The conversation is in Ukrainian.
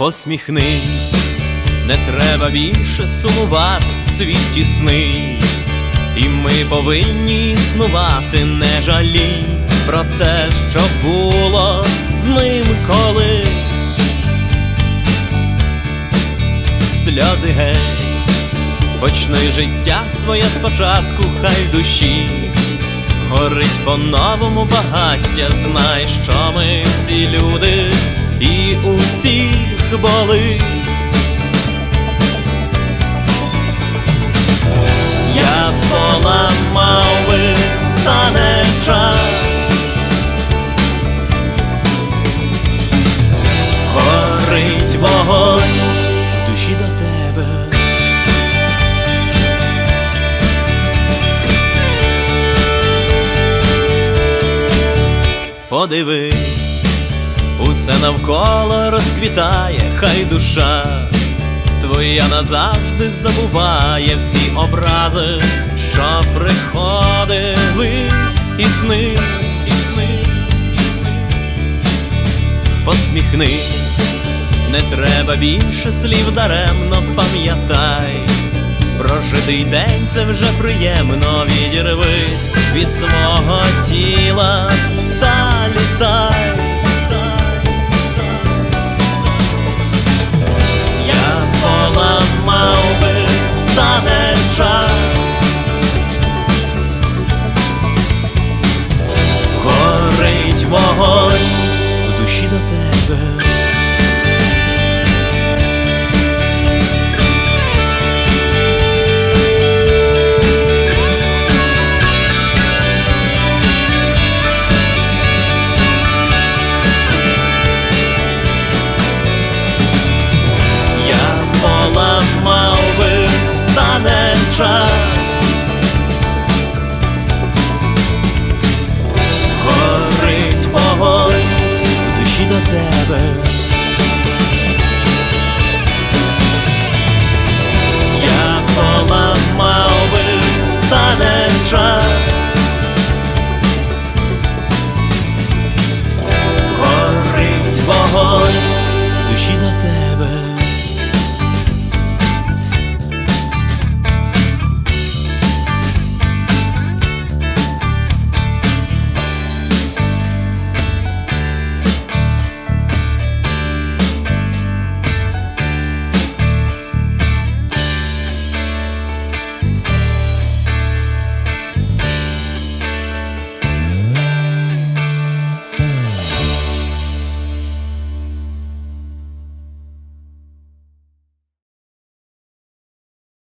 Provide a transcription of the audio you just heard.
Посміхнись, не треба більше сумувати в світі сни. І ми повинні існувати, не жалій про те, що було з ним колись. Сльози геть, почни життя своє спочатку, хай душі. Горить по-новому багаття, знай, що ми всі люди, і у всіх болить. Я поламав би, та не час. Горить вогонь в душі до тебе. Подивись, усе навколо розквітає, хай душа твоя назавжди забуває всі образи, що приходили із ним, із ним, із ним. Посміхнись, не треба більше слів даремно пам'ятай. Прожитий день це вже приємно, відірвись від свого тіла вогонь у душі до тебе.